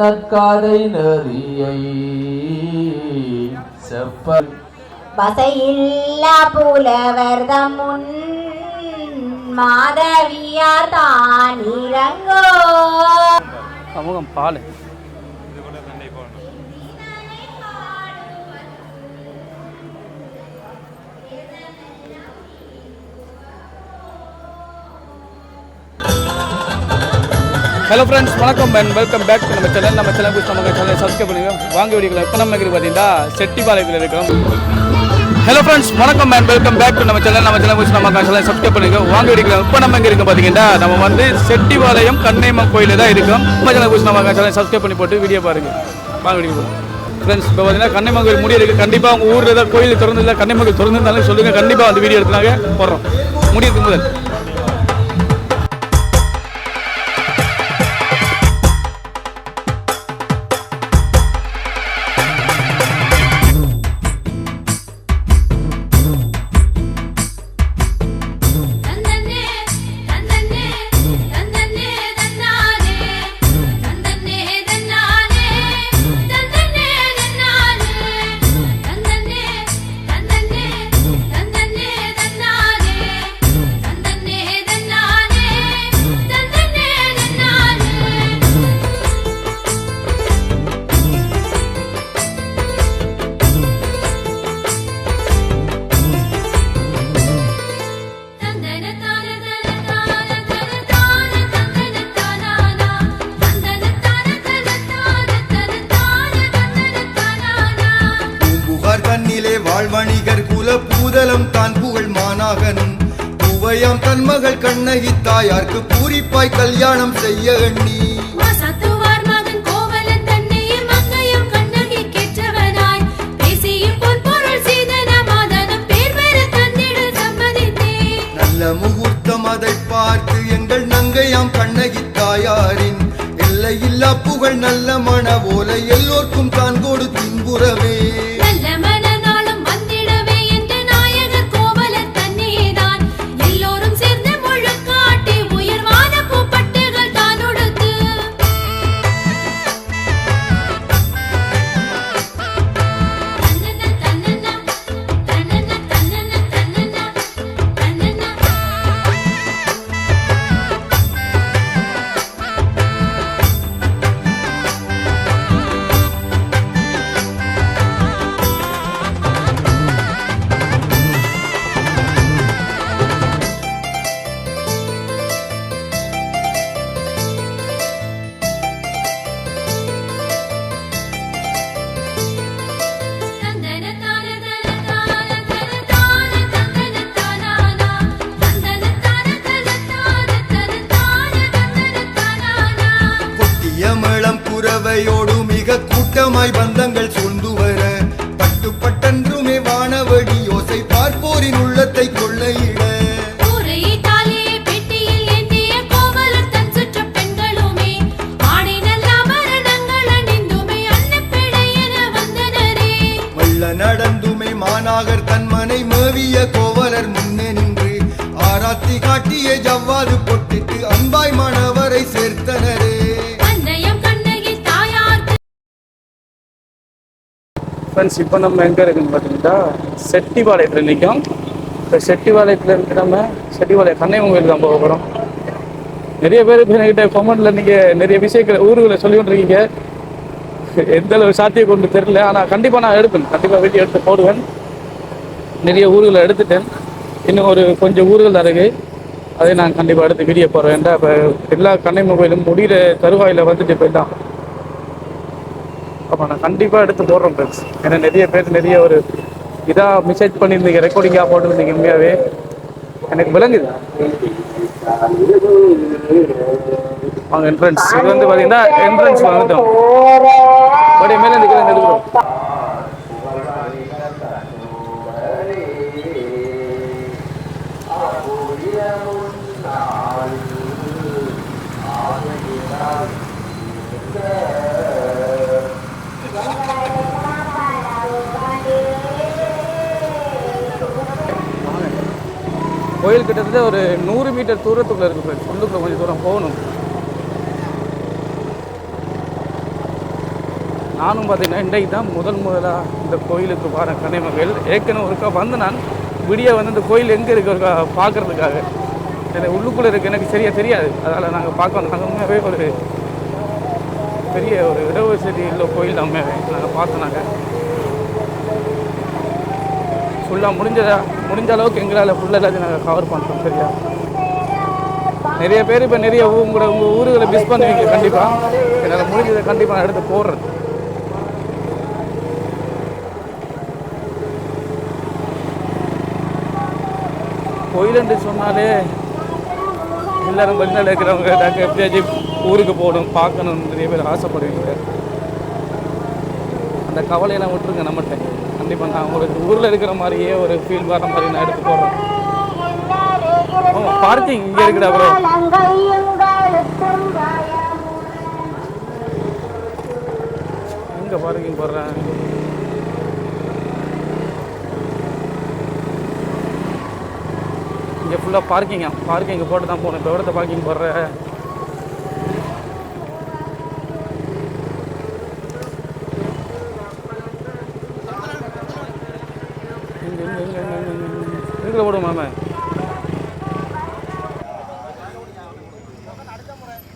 நற்காதை நெறியை செப்ப வசையில்லா புலவர் தம்முன் மாதவியார் தான் இறங்கோ சமூகம் பால் ஹலோ ஃப்ரெண்ட்ஸ் வணக்கம் அண்ட் வெல்கம் பேக் டு நம்ம சேனல் நம்ம சேனல் குறித்து நம்ம சேனலை சப்ஸ்கிரைப் பண்ணுங்க வாங்க வீடியோவில் இப்போ நம்ம இருக்கிறது பார்த்தீங்கன்னா செட்டிபாளையத்தில் இருக்கோம். ஹலோ ஃப்ரெண்ட்ஸ் வணக்கம் அண்ட் வெல்கம் பேக் டு நம்ம சேனல் நம்ம சேனல் குறித்து நம்ம சேனலை சப்ஸ்கிரைப் பண்ணுங்க வாங்க வீடியோவில் இப்போ நம்ம இங்கே பார்த்தீங்கன்னா நம்ம வந்து செட்டிபாளையம் கண்ணையம்மன் கோயிலில் தான் இருக்கோம். நம்ம சேனல் குறித்து நம்ம சேனலை சப்ஸ்கிரைப் பண்ணி போட்டு வீடியோ பாருங்க. வாங்க வீடியோ ஃப்ரெண்ட்ஸ் இப்போ பார்த்தீங்கன்னா கண்ணையம்மன் கோயில் முடிய இருக்குது கண்டிப்பாக உங்கள் ஊரில் ஏதாவது கோயில் திறந்து கண்ணையம்மன் கோயில் திறந்துருந்தாலும் சொல்லுங்கள் கண்டிப்பாக அந்த வீடியோ எடுத்துனாங்க போடுறோம். முடியிருக்கு முதல். எல்லையில்லா நல்ல மன ஓலைய மிக பந்தங்கள் ஃப்ரெண்ட்ஸ் இப்போ நம்ம எங்கே இருக்குன்னு பார்த்தீங்கன்னா செட்டிபாளையத்தில் நிற்கும் இப்போ செட்டிபாளையத்தில் இருந்து நம்ம செட்டிபாளையம் கண்ணையம்மன் கோயில் தான் போக போகிறோம் நிறைய பேர் இப்போ என்கிட்ட கொமெண்ட்டில் நீங்கள் நிறைய விஷயங்களை ஊர்களை சொல்லி கொண்டிருக்கீங்க எந்த அளவு சாத்தியம் கொண்டு தெரில ஆனால் கண்டிப்பாக நான் எடுப்பேன். கண்டிப்பாக வீடியோ எடுத்து போடுவேன். நிறைய ஊர்களை எடுத்துட்டேன். இன்னும் ஒரு கொஞ்சம் ஊர்கள் தான் அதை நான் கண்டிப்பாக எடுத்து வீடியோ போடுறேன். இப்போ எல்லா கண்ணையம்மன் கோயிலும் முடிகிற தருவாயில் வந்துட்டு போயிட்டான் ஆமாம் நான் கண்டிப்பாக எடுத்து போடுறோம் ஃப்ரெண்ட்ஸ் ஏன்னா நிறைய பேர் நிறைய ஒரு இதாக மெசேஜ் பண்ணியிருந்தீங்க ரெக்கார்டிங்காக போட்டுருந்தீங்க உண்மையாகவே எனக்கு விளங்குது. அவங்க என்ட்ரன்ஸ் இது வந்து பார்த்தீங்கன்னா என்ட்ரன்ஸ் வந்துட்டோம். அப்படியே மேலே இந்த எடுக்கிறோம் கோயில் கிட்டத்தட்ட ஒரு நூறு மீட்டர் தூரத்துக்குள்ளே இருக்குது ஃப்ரெண்ட்ஸ் உள்ளுக்குள்ளே கொஞ்சம் தூரம் போகணும். நானும் பார்த்தீங்கன்னா இன்றைக்கு தான் முதல் முதலாக இந்த கோயிலுக்கு வர கனிமகள் ஏற்கனவே ஒருக்கா வந்து நான் விடிய வந்து இந்த கோயில் எங்கே இருக்கு பார்க்குறதுக்காக பார்க்கறதுக்காக. எனக்கு உள்ளுக்குள்ளே இருக்க எனக்கு சரியாக தெரியாது. அதனால் நாங்கள் பார்க்க வந்தோம். நாங்கள் உண்மையாகவே ஒரு பெரிய ஒரு இடவசதி உள்ள கோயில் தான் உண்மையாகவே நாங்கள் பார்த்தோம் நாங்கள் ஃபுல்லாக முடிஞ்சதா முடிஞ்ச அளவுக்கு எங்களால் ஃபுல்லாக எல்லாத்தையும் நாங்கள் கவர் பண்ணுறோம் சரியா? நிறைய பேர் இப்போ நிறைய உங்களோட உங்கள் ஊர்களை மிஸ் பண்ணுவீங்க கண்டிப்பாக என்னால் முடிஞ்சதை கண்டிப்பாக நான் எடுத்து போடுறது கோயிலுன்னு சொன்னாலே எல்லாரும் வெளிநாடு இருக்கிறவங்க நாங்கள் எப்படியாச்சும் ஊருக்கு போகணும் பார்க்கணும் நிறைய பேர் ஆசைப்படுவீங்க. அந்த கவலையெல்லாம் விட்டுருங்க நம்மகிட்ட கண்டிப்பாக நான் உங்களுக்கு ஊரில் இருக்கிற மாதிரியே ஒரு ஃபீல் வர மாதிரி நான் எடுத்து போடுறேன். பார்க்கிங் இங்கே இருக்குடா ப்ரோ எங்கே பார்க்கிங் போடுறேன் இங்கே ஃபுல்லாக பார்க்கிங்கா பார்க்கிங் போட்டு தான் போகணும். இப்போ எவ்வளோ பார்க்கிங் போடுற இங்க, இங்க, இங்க, இங்க, இங்க, மாமா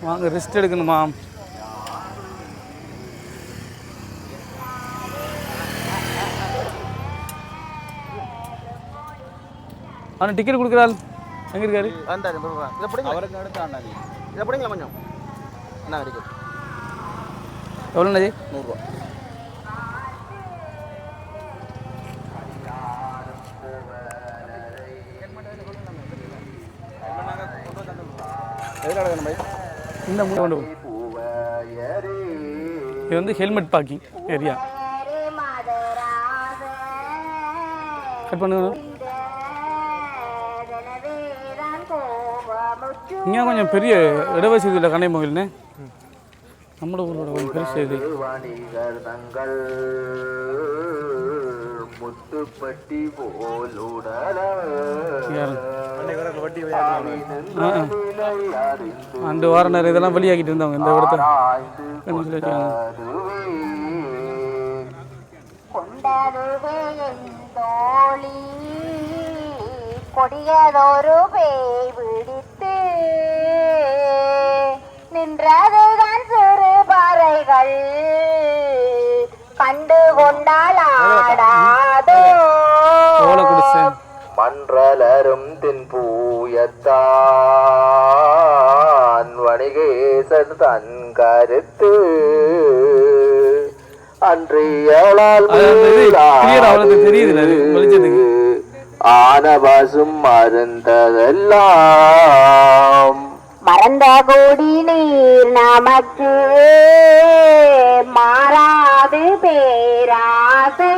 வாங்க ரெஸ்ட் எடுக்கணுமா? ஆனால் டிக்கெட் கொடுக்குறாள் எங்கே இருக்காரு? வந்தாரு இதை பிடிங்க. அவருக்கு அடுத்து அண்ணாதி இதை பிடிங்களா கொஞ்சம்? என்ன இருக்கு எவ்வளோ நூறுரூவா. இந்த மூணு கொண்டு. இது வந்து ஹெல்மெட் பார்க்கிங் ஏரியா. கட் பண்ணுங்க. இங்கே கொஞ்சம் பெரிய இடவசதி இல்லை கண்ணை மகிழ்னே நம்மளோட ஊரோட கொஞ்சம் பெருசு இது முத்துப்பட்டி போலுடல யாரு ஆ ஆ. அந்த வார நேரம் இதெல்லாம் வெளியாகிட்டு இருந்தாங்க இந்த இடத்த கொடியதொரு பேய் பிடித்து நின்றதுதான் சிறு பாறைகள் கண்டு கொண்டால் ஆடாதோ மன்றலரும் தென்பூயத்தான் தன் கருத்து அன்றியலால் அது அந்த இது clear ஆ அவனுக்கு தெரியுதுல்ல அது வெளிச்சத்துக்கு. ஆனபாசும் மருந்ததெல்லாம் மறந்த கோடி நீர் நமக்கு மாறாது பேராசை.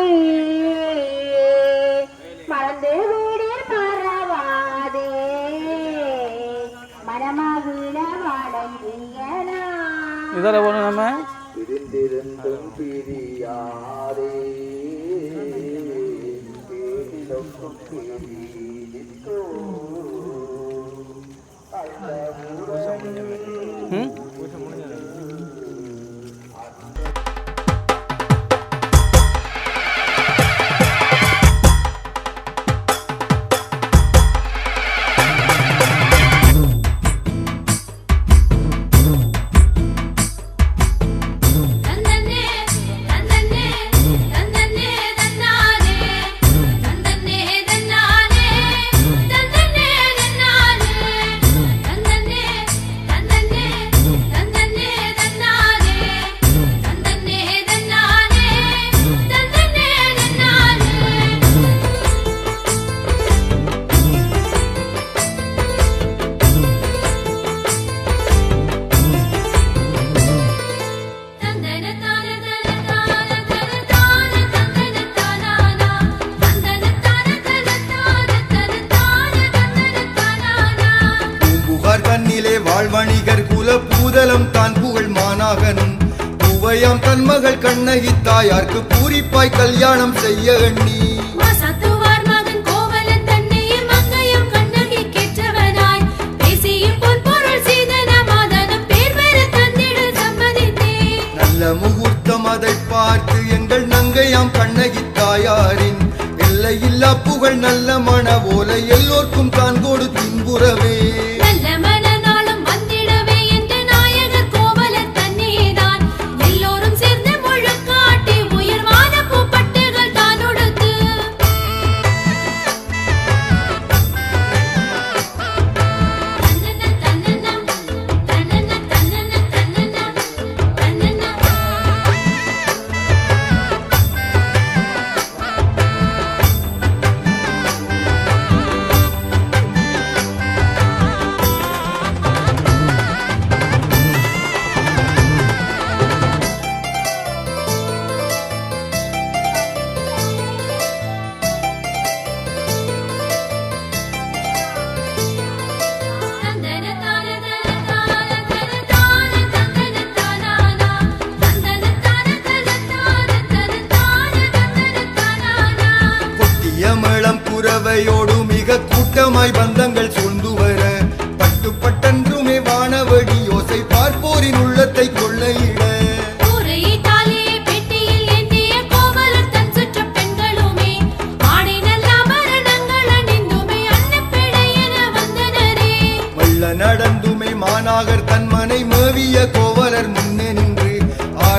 இதில் போகணும் நம்ம பிரிந்திருந்தும் பிரியாதே பேரிலொக்கும் ஔவையாம் தன் மகள் கண்ணகி தாயார்க்கு பூரிப்பாய் கல்யாணம் செய்ய எண்ணி. முகூர்த்தம் அதை பார்த்து எங்கள் நங்கையாம் கண்ணகி தாயாரின். எல்லையில்லா புகழ் நல்ல மன ஓலை எல்லோர்க்கும் தான் கொடு தின்புறவே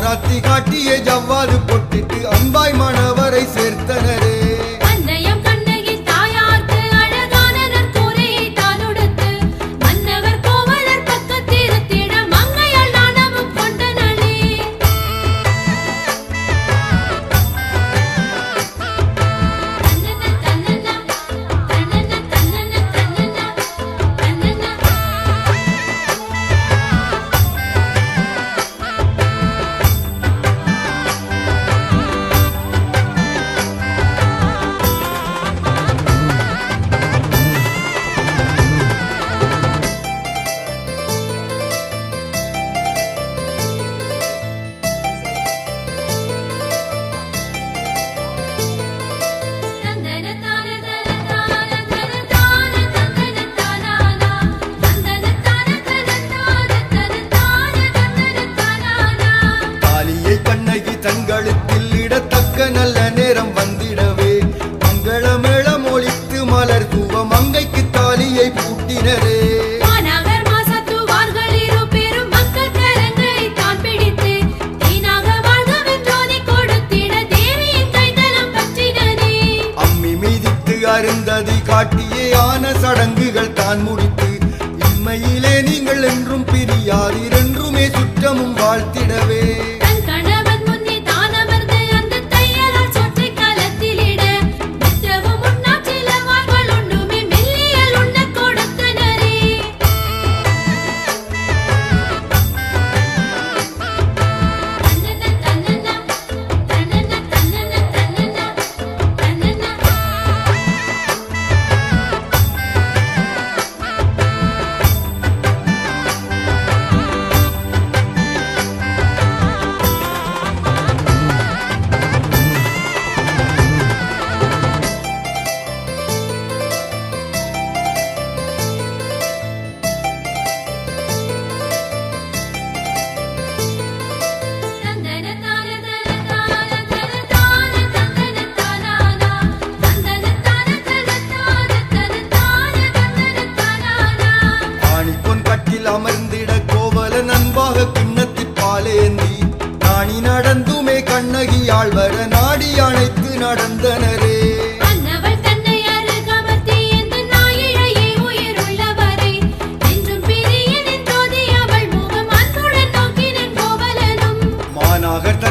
பாராட்டி காட்டிய ஜவ்வாது பொட்டிட்டு அன்பாய் மாணவரை சேர்த்தனர்.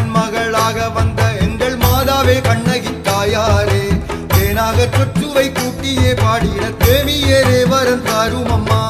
மன்னன் மகளாக வந்த எங்கள் மாதாவே கண்ணகி தாயாரே. தேனாக சொற்றுவை கூட்டியே பாடிட தேவியரே வரம் தாரும் அம்மா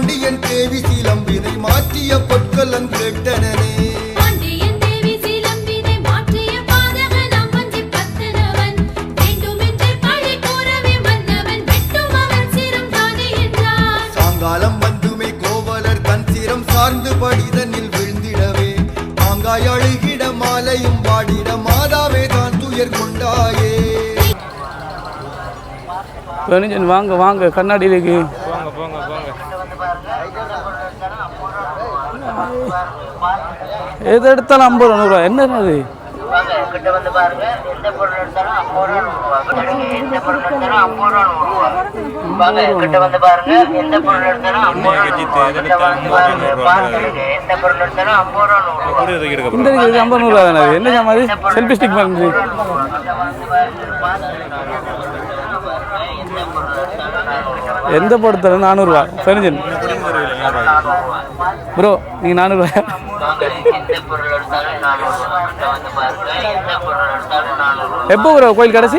பாண்டியன் தேவி சிலம்பினை மாற்றிய பொற்கலன் கேட்டனே சார்ந்து படிதனில் விழுந்திடவே. மாங்காய் அழுகிட மாலையும் பாடிட மாதாவே தான் துயர் கொண்டாயே. வாங்க வாங்க கண்ணாடியிலேக்கு. எது எடுத்தாலும் ஐம்பது ரூபா நூறு இந்த ஐம்பது நூறுரூவா தானே அது? என்ன சாமான் அது? செல்ஃபி ஸ்டிக் பண்ணுது எந்த பொருள் எடுத்தாலும் நானூறு படத்தில் நானூறுரூவா ப்ரோ நீங்கள் நானூறுரூவா எப்போ ப்ரோ கோயில் கடைசி?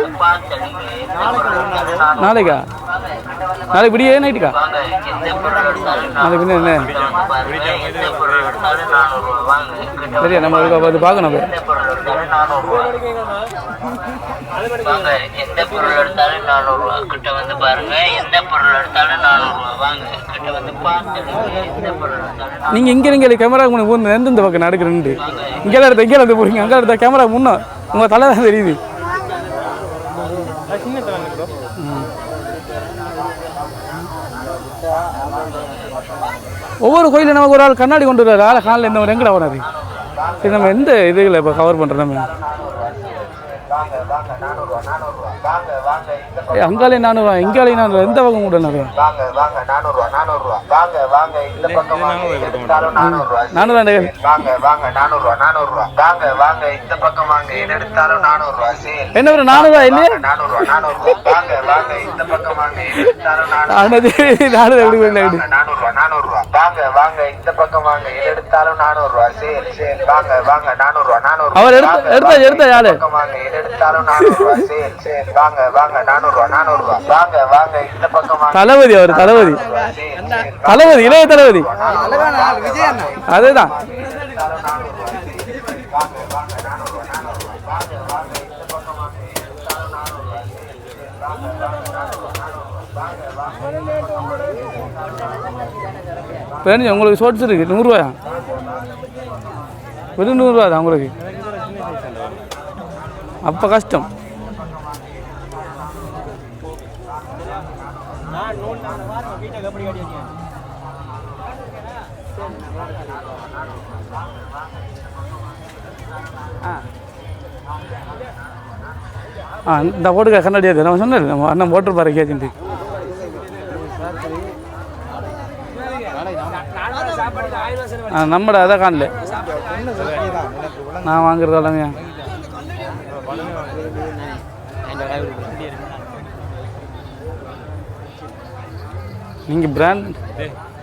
நாளைக்கா? நாளைக்கு விடிய நைட்டுக்கா நாளைக்கு பின்ன என்ன? சரியா நம்ம பார்த்து பார்க்கணும் அப்ப. எந்த பொருள் எடுத்தாலும் நானூறு ரூபா வாங்க எந்த பொருள் எடுத்தாலும் நானூறு ரூபா. கிட்ட வந்து பாருங்க எந்த பொருள் எடுத்தாலும் நானூறு ரூபா. வாங்க கிட்ட வந்து பார்த்து எந்த பொருள் எடுத்தாலும் நீங்கள் இங்கே நீங்கள் கேமரா முன்னே போந்து எந்தெந்த பக்கம் நடக்கிறேன்ட்டு இங்கே எடுத்த இங்கே எடுத்து போறீங்க அங்கே எடுத்த கேமரா முன்னே உங்கள் தலை தான் தெரியுது. ஒவ்வொரு கோயிலும் நமக்கு ஒரு ஆள் கண்ணாடி கொண்டு வர்றாரு ஆளை காலில் இந்த ஒரு எங்கடா வராது சரி நம்ம எந்த இதுகளை இப்போ கவர் பண்ணுறோம் நம்ம? அங்காலே நானூறுவா இங்காலே நானூறுவா எந்த பக்கம் கூட நானூறுவா. வாங்க வாங்க வாங்க இந்த பக்கம் நானூறுவா வாங்க வாங்க நானூறுவா நானூறுவா. வாங்க வாங்க இந்த பக்கம் வாங்க. எது எடுத்தாலும் நானூறுவா. சரி என்ன ஒரு நானூறுவா இல்லையே? நானூறுவா நானூறுவா. வாங்க வாங்க இந்த பக்கம் வாங்க. எது எடுத்தாலும் நானூறு ஆனது நானூறு எப்படி போயிடல வாங்க, வாங்க இந்த பக்கம் வாங்க. எது எடுத்தாலும் நானூறுவா. சரி சரி வாங்க வாங்க நானூறுவா நானூறுவா. அவர் எடுத்த- எடுத்தா- எடுத்தா யாரு? வாங்க. எது எடுத்தாலும் நானூறுவா. சரி சரி வாங்க வாங்க நானூறுவா நானூறுவா. வாங்க வாங்க இந்த பக்கம் வாங்க. தளபதி அவர் தளபதி. தளபதி இளைய தளபதி. அதேதான். பேருந்து உங்களுக்கு ஷோட்ஸ் இருக்கு நூறுரூவாயா? வெறும் நூறுரூவா தான் உங்களுக்கு. அப்போ கஷ்டம். ஆ இந்த கண்ணாடி அது நம்ம சொன்னேன் நம்ம அண்ணன் போட்டிருப்பாரு கேஜின்ட்டு ஆ நம்மட அதை காணல. நான் வாங்குறது எல்லாமே நீங்கள் பிராண்ட்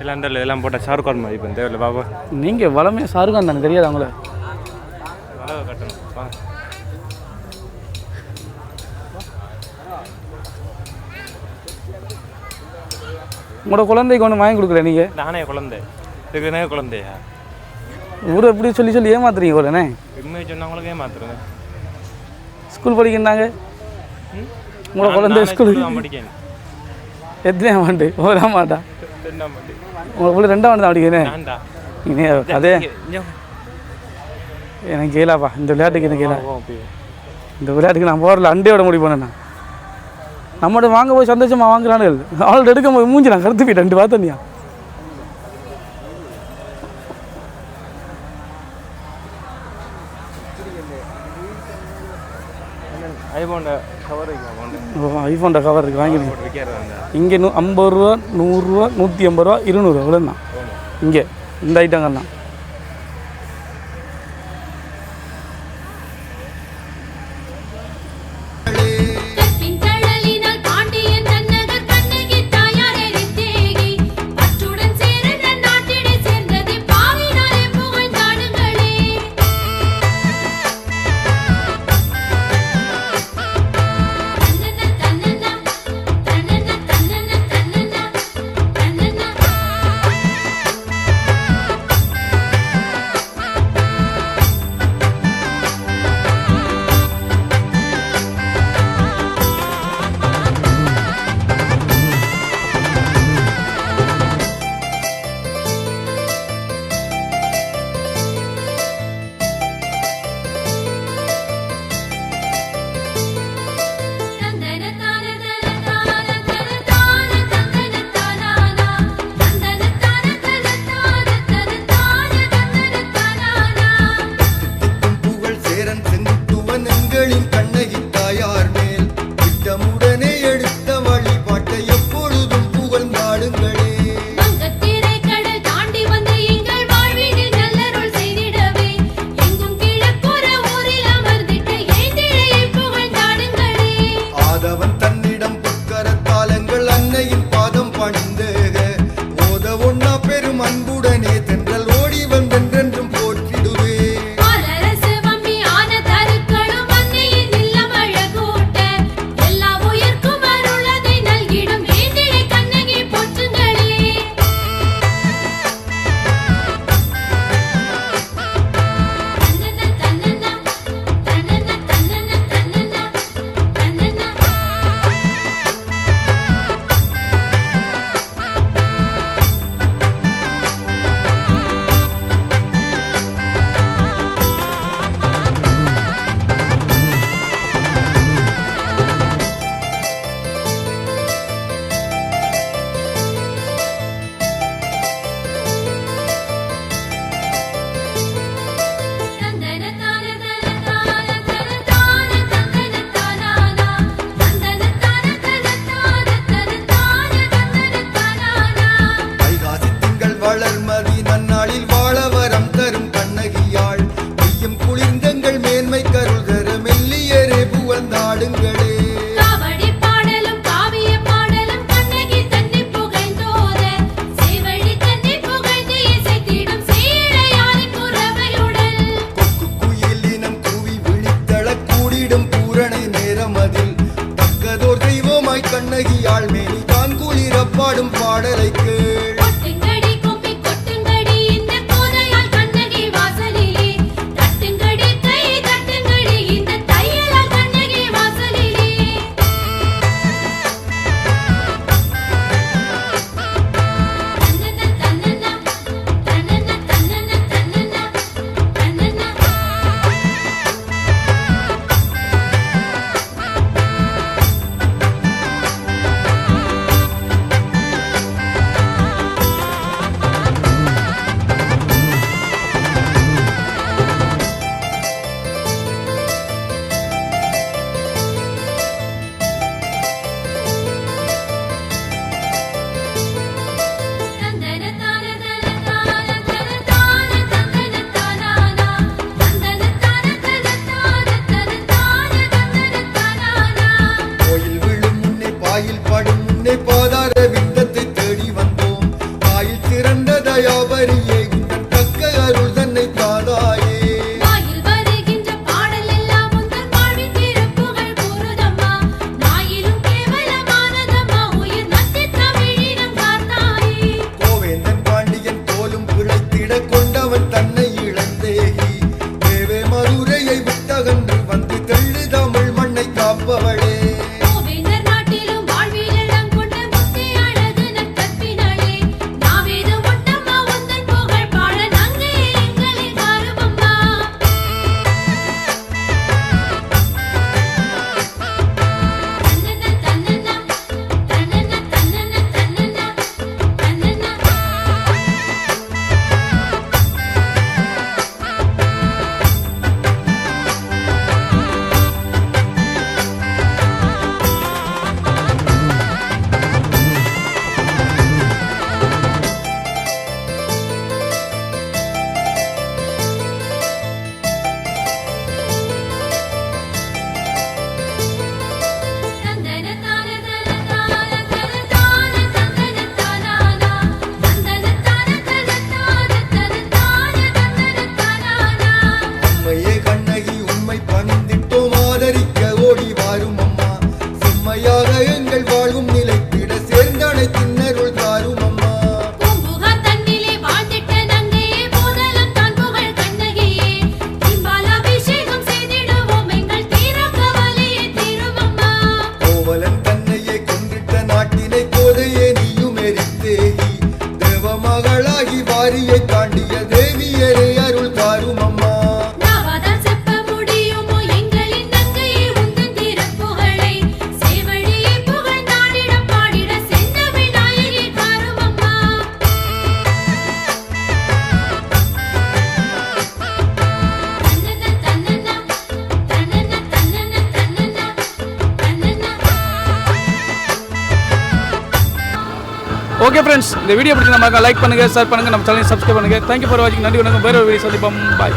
எல்லாம் இதெல்லாம் போட்டால் ஷாருக் கான் மாதிரி இப்போ தேவையில்ல பாபா. நீங்கள் வளமையாக சாருகான் தானே தெரியாது அவங்கள உங்களோட குழந்தைக்கு ஒன்று வாங்கி கொடுக்கல நீங்கள் நானே குழந்தை. இதுக்கு என்ன குழந்தையா? ஊரை எப்படி சொல்லி சொல்லி ஏமாத்துறீங்க உடனே உண்மையை சொன்னவங்களுக்கே மாத்துறேன் ஸ்கூல் படிக்கிறாங்க உங்களோட குழந்தை ஸ்கூல் தான் படிக்கேன். எத்தனை ஆண்டு? ஓராம் ஆண்டா? உங்களை பிள்ளை ரெண்டாம் ஆண்டு தான் படிக்கிறேன்? அதே எனக்கு கேளாப்பா இந்த விளையாட்டுக்கு எனக்கு கேளா. இந்த விளையாட்டுக்கு நான் போகிறல அண்டையோட முடிவு பண்ணேன் நம்மகிட்ட வாங்க போய் சந்தோஷமா வாங்குறானுகள் ஆள் எடுக்கும் போது மூஞ்சி நான் கருத்து போயிட்டேன். ரெண்டு பார்த்தனியா ஐபோண்ட கவர் வைக்கலாம் ஐஃபோன்ட கவர் இருக்கு. வாங்கிடுங்க இங்கே நூ ஐம்பது ரூபா நூறுரூவா நூற்றி ஐம்பது ரூபா இருநூறு இவ்வளோதான் இங்கே. இந்த ஐட்டங்கள் يا ليل இந்த வீடியோ பிடிச்சி நம்ம லைக் பண்ணுங்கள் ஷேர் பண்ணுங்கள் நம்ம சேனலை சப்ஸ்கிரைப் பண்ணுங்கள் தேங்க்யூ ஃபார் வாட்சிங் நன்றி வணக்கம். வேறு வீடியோ சந்திப்போம். பாய்